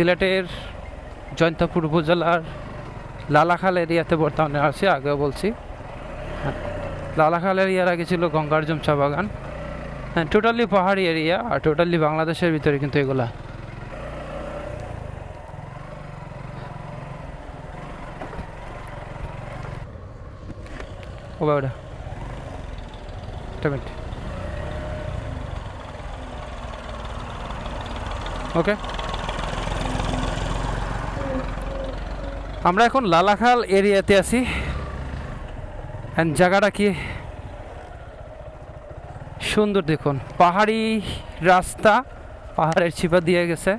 সিলেটের জয়ন্তপুর উপজেলার লালাখাল এরিয়াতে বর্তমানে আছি, আগেও বলছি। লালাখাল এরিয়ার আগে ছিল গঙ্গারজম চা বাগান। হ্যাঁ টোটালি পাহাড়ি এরিয়া আর টোটালি বাংলাদেশের ভিতরে কিন্তু এগুলা। ও বাবাটা একটা ওকে আমরা এখন লালাখাল এরিয়াতে আছি। অ্যান্ড জায়গাটা কি? সুন্দর দেখুন, পাহাড়ি রাস্তা, পাহাড়ের ছিপা দিয়ে গেছে।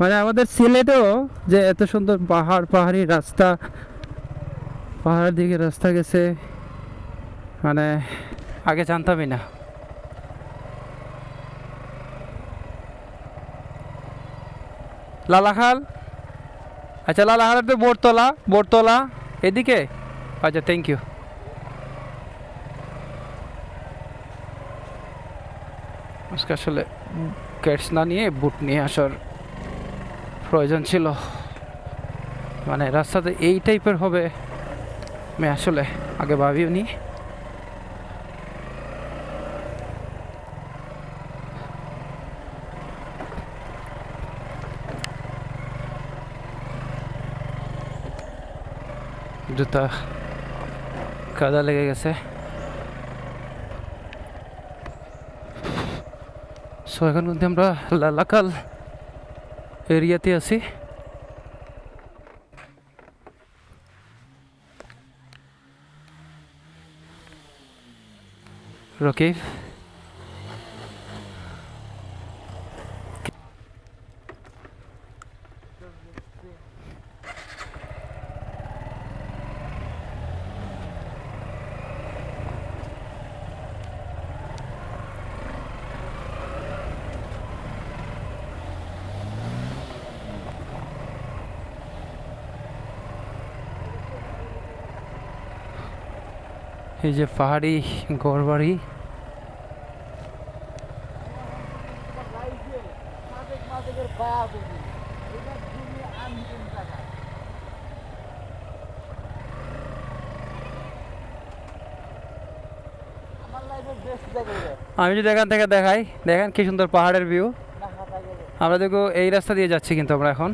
মানে আমাদের সিলেটেও যে এত সুন্দর পাহাড়, পাহাড়ি রাস্তা, পাহাড়ের দিকে রাস্তা গেছে মানে আগে জানতামই না। লালাখাল? আচ্ছা লালাখালের তো বোরতলা বোরতলা এদিকে? আচ্ছা থ্যাংক ইউ আজকে আসলে ক্যাটস না নিয়ে বুট নিয়ে আসার প্রয়োজন ছিল। মানে রাস্তাতে এই টাইপের হবে, আমি আসলে আগে ভাবিও নি জুতা কাদা লেগে গেছে। সো এখন মধ্যে আমরা লালাকাল এরিয়াতে আছি। রকিব। এই যে পাহাড়ি গড়বাড়ি আমি যদি এখান থেকে দেখাই, দেখেন কি সুন্দর পাহাড়ের ভিউ আমরা দেখো এই রাস্তা দিয়ে যাচ্ছি কিন্তু আমরা এখন।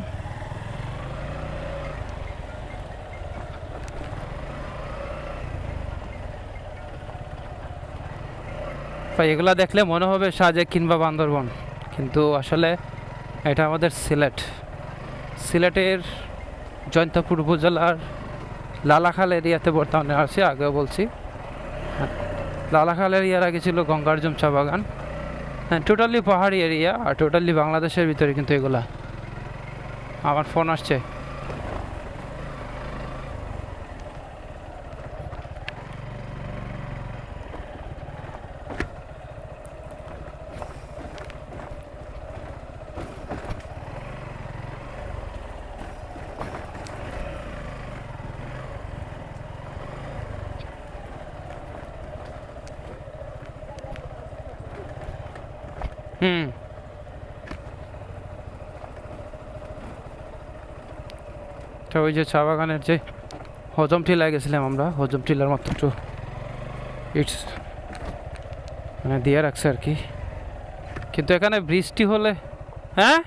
এগুলা দেখলে মনে হবে সাজেক কিংবা বান্দরবন। কিন্তু আসলে এটা আমাদের সিলেট। সিলেটের জয়ন্তপুর উপজেলার লালাখাল এরিয়াতে বর্তমানে আছি, আগেও বলছি। লালাখাল এরিয়ার আগে ছিল গঙ্গারজম চা বাগান। হ্যাঁ টোটালি পাহাড়ি এরিয়া আর টোটালি বাংলাদেশের ভিতরে কিন্তু এগুলা। আমার ফোন আসছে। হুম। তো ওই যে চা বাগানের যে হজম টিলায় গেছিলাম আমরা, হজম টিলার মাত্র একটু ইটস মানে দিয়ে রাখছে আর কি। কিন্তু এখানে বৃষ্টি হলে হ্যাঁ?